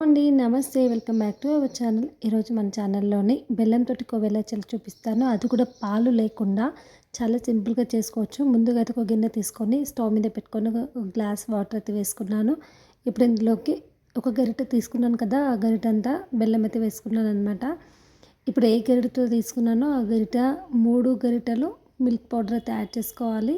అండి నమస్తే. Welcome back to our channel. ఈరోజు మన ఛానల్లోని బెల్లం తోటి బెల్లంతో కోవెలచలు చూపిస్తాను. అది కూడా పాలు లేకుండా చాలా సింపుల్గా చేసుకోవచ్చు. ముందుగా అయితే ఒక గిన్నె తీసుకొని స్టవ్ మీద పెట్టుకొని ఒక గ్లాస్ వాటర్ అయితే వేసుకున్నాను. ఇప్పుడు ఇందులోకి ఒక గరిట తీసుకున్నాను కదా ఆ గరిట అంతా బెల్లం అయితే వేసుకున్నాను అనమాట ఇప్పుడు ఏ గరిటతో తీసుకున్నానో ఆ గరిట మూడు గరిటలు మిల్క్ పౌడర్ అయితే యాడ్ చేసుకోవాలి.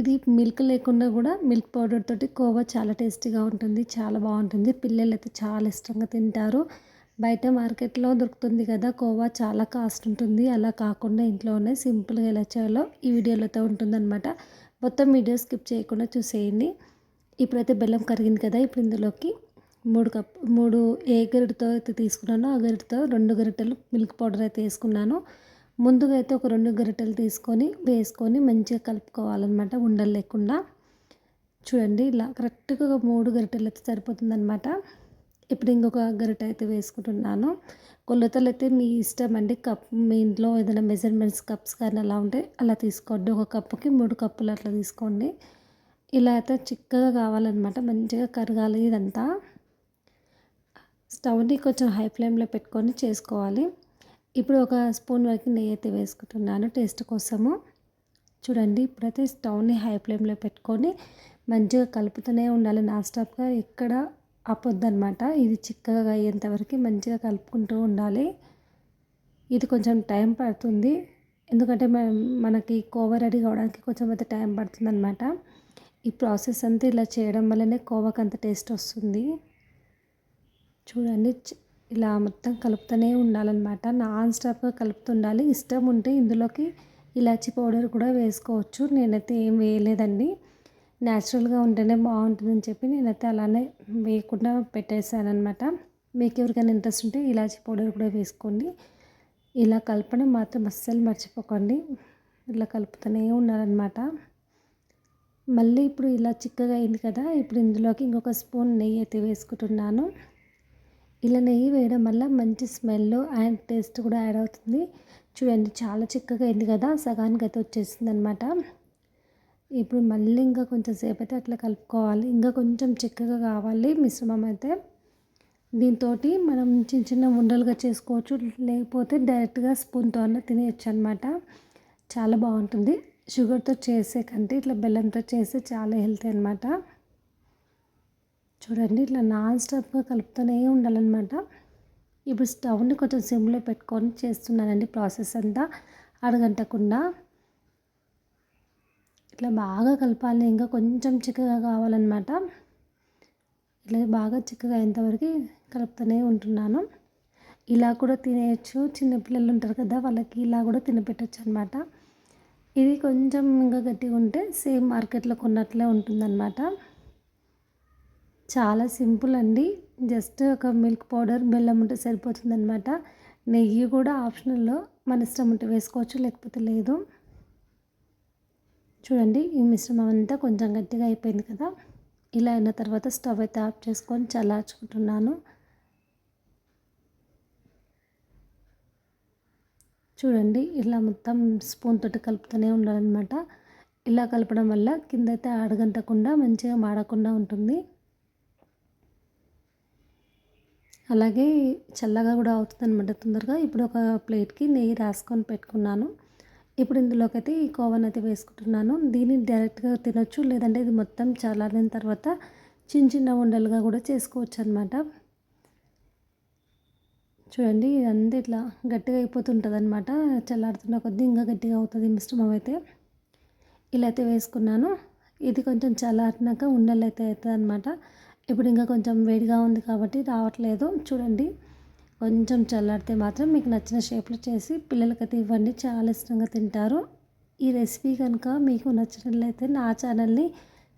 ఇది మిల్క్ లేకుండా కూడా మిల్క్ పౌడర్ తోటి కోవా చాలా టేస్టీగా ఉంటుంది చాలా బాగుంటుంది. పిల్లలు అయితే చాలా ఇష్టంగా తింటారు. బయట మార్కెట్లో దొరుకుతుంది కదా కోవా చాలా కాస్ట్ ఉంటుంది. అలా కాకుండా ఇంట్లోనే సింపుల్గా ఎలా చేయాలో ఈ వీడియోలతో ఉంటుందన్నమాట. మొత్తం వీడియో స్కిప్ చేయకుండా చూసేయండి. ఇప్పుడైతే బెల్లం కరిగింది కదా ఇప్పుడు ఇందులోకి మూడు కప్ మూడు ఏ గరిటతో అయితే తీసుకున్నానో ఆ గరిటతో రెండు గరిటెలు మిల్క్ పౌడర్ అయితే వేసుకున్నాను. ముందుగా అయితే ఒక రెండు గరిటెలు తీసుకొని వేసుకొని మంచిగా కలుపుకోవాలన్నమాట ఉండలు లేకుండా. చూడండి ఇలా కరెక్ట్గా మూడు గరిటెలు అయితే సరిపోతుందన్నమాట. ఇప్పుడు ఇంకొక గరిట అయితే వేసుకుంటున్నాను. కొలతలు అయితే మీ ఇష్టం అండి. కప్ మీ ఇంట్లో ఏదైనా మెజర్మెంట్స్ కప్స్ కానీ అలా ఉంటే అలా తీసుకోండి. ఒక కప్పుకి మూడు కప్పులు అట్లా తీసుకోండి. ఇలా అయితే చిక్కగా కావాలన్నమాట. మంచిగా కరగాలి ఇదంతా. స్టవ్ని కొంచెం హై ఫ్లేమ్లో పెట్టుకొని చేసుకోవాలి. ఇప్పుడు ఒక స్పూన్ వరకు నెయ్యి అయితే వేసుకుంటున్నాను టేస్ట్ కోసము. చూడండి ఇప్పుడైతే స్టవ్ని హై ఫ్లేమ్లో పెట్టుకొని మంచిగా కలుపుతూనే ఉండాలి. నాన్ స్టాప్గా ఎక్కడ ఆపొద్దనమాట. ఇది చిక్కగా అయ్యేంతవరకు మంచిగా కలుపుకుంటూ ఉండాలి. ఇది కొంచెం టైం పడుతుంది. ఎందుకంటే మనకి కోవా రెడీ కావడానికి కొంచెం అయితే టైం పడుతుంది అనమాట ఈ ప్రాసెస్ అంతా ఇలా చేయడం వల్లనే కోవాకి అంత టేస్ట్ వస్తుంది. చూడండి ఇలా మొత్తం కలుపుతూనే ఉండాలన్నమాట. నాన్ స్టాప్ కలుపుతుండాలి. ఇష్టం ఉంటే ఇందులోకి ఇలాచి పౌడర్ కూడా వేసుకోవచ్చు. నేనైతే ఏం వేయలేదండి. న్యాచురల్గా ఉంటేనే బాగుంటుందని చెప్పి నేనైతే అలానే వేయకుండా పెట్టేశాను అనమాట మీకు ఎవరికైనా ఇంట్రెస్ట్ ఉంటే ఇలాచి పౌడర్ కూడా వేసుకోండి. ఇలా కలపడం మాత్రం అస్సలు మర్చిపోకండి. ఇలా కలుపుతూనే ఉండాలన్నమాట. మళ్ళీ ఇప్పుడు ఇలా చిక్కగా అయింది కదా ఇప్పుడు ఇందులోకి ఇంకొక స్పూన్ నెయ్యి అయితే వేసుకుంటున్నాను. ఇలా నెయ్యి వేయడం వల్ల మంచి స్మెల్ అండ్ టేస్ట్ కూడా యాడ్ అవుతుంది. చూడండి చాలా చిక్కగా అయింది కదా సగానికి అయితే వచ్చేసింది అనమాట ఇప్పుడు మళ్ళీ ఇంకా కొంచెం సేపు అయితే అట్లా కలుపుకోవాలి. ఇంకా కొంచెం చిక్కగా కావాలి మిశ్రమం అయితే. దీంతో మనం చిన్న చిన్న ఉండలుగా చేసుకోవచ్చు లేకపోతే డైరెక్ట్గా స్పూన్తో అన్న తినేయచ్చు అనమాట చాలా బాగుంటుంది. షుగర్తో చేసే కంటే ఇట్లా బెల్లంతో చేస్తే చాలా హెల్తీ అనమాట చూడండి ఇట్లా నాన్ స్టాప్గా కలుపుతూనే ఉండాలన్నమాట. ఇప్పుడు స్టవ్ని కొంచెం సిమ్లో పెట్టుకొని చేస్తున్నానండి ప్రాసెస్ అంతా. అడగంటకుండా ఇట్లా బాగా కలపాలి ఇంకా కొంచెం చిక్కగా కావాలన్నమాట. ఇట్లా బాగా చిక్కగా అయ్యేంతవరకు కలుపుతూనే ఉంటున్నాను. ఇలా కూడా తినేయచ్చు. చిన్నపిల్లలు ఉంటారు కదా వాళ్ళకి ఇలా కూడా తినపెట్టచ్చు అనమాట ఇది కొంచెం ఇంకా గట్టిగా ఉంటే సేమ్ మార్కెట్లో కొన్నట్లే ఉంటుందన్నమాట. చాలా సింపుల్ అండి. జస్ట్ ఒక మిల్క్ పౌడర్ బెల్లం ఉంటే సరిపోతుంది అనమాట నెయ్యి కూడా ఆప్షనల్లో మన ఇష్టం ఉంటే వేసుకోవచ్చు లేకపోతే లేదు. చూడండి ఈ మిశ్రమం అంతా కొంచెం గట్టిగా అయిపోయింది కదా. ఇలా అయిన తర్వాత స్టవ్ అయితే ఆఫ్ చేసుకొని చల్లార్చుకుంటున్నాను. చూడండి ఇలా మొత్తం స్పూన్ తోటి కలుపుతూనే ఉండాలన్నమాట. ఇలా కలపడం వల్ల కింద అయితే అడగంటకుండా మంచిగా మాడకుండా ఉంటుంది. అలాగే చల్లగా కూడా అవుతుంది అనమాట తొందరగా. ఇప్పుడు ఒక ప్లేట్కి నెయ్యి రాసుకొని పెట్టుకున్నాను. ఇప్పుడు ఇందులోకైతే ఈ కోవన్ అయితే వేసుకుంటున్నాను. దీన్ని డైరెక్ట్గా తినొచ్చు లేదంటే ఇది మొత్తం చల్లారిన తర్వాత చిన్న చిన్న ఉండలుగా కూడా చేసుకోవచ్చు అనమాట చూడండి ఇదంతా ఇట్లా గట్టిగా అయిపోతుంటుంది అనమాట చల్లారుతున్న కొద్దీ ఇంకా గట్టిగా అవుతుంది మిశ్రమం అయితే. ఇలా అయితే వేసుకున్నాను. ఇది కొంచెం చల్లారినాక ఉండలు అయితే అవుతుంది అనమాట ఇప్పుడు ఇంకా కొంచెం వేడిగా ఉంది కాబట్టి రావట్లేదు. చూడండి కొంచెం చల్లారితే మాత్రం మీకు నచ్చిన షేప్లో చేసి పిల్లలకైతే ఇవ్వండి. చాలా ఇష్టంగా తింటారు. ఈ రెసిపీ కనుక మీకు నచ్చినట్లయితే నా ఛానల్ని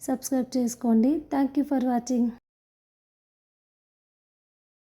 సబ్స్క్రైబ్ చేసుకోండి. Thank you for watching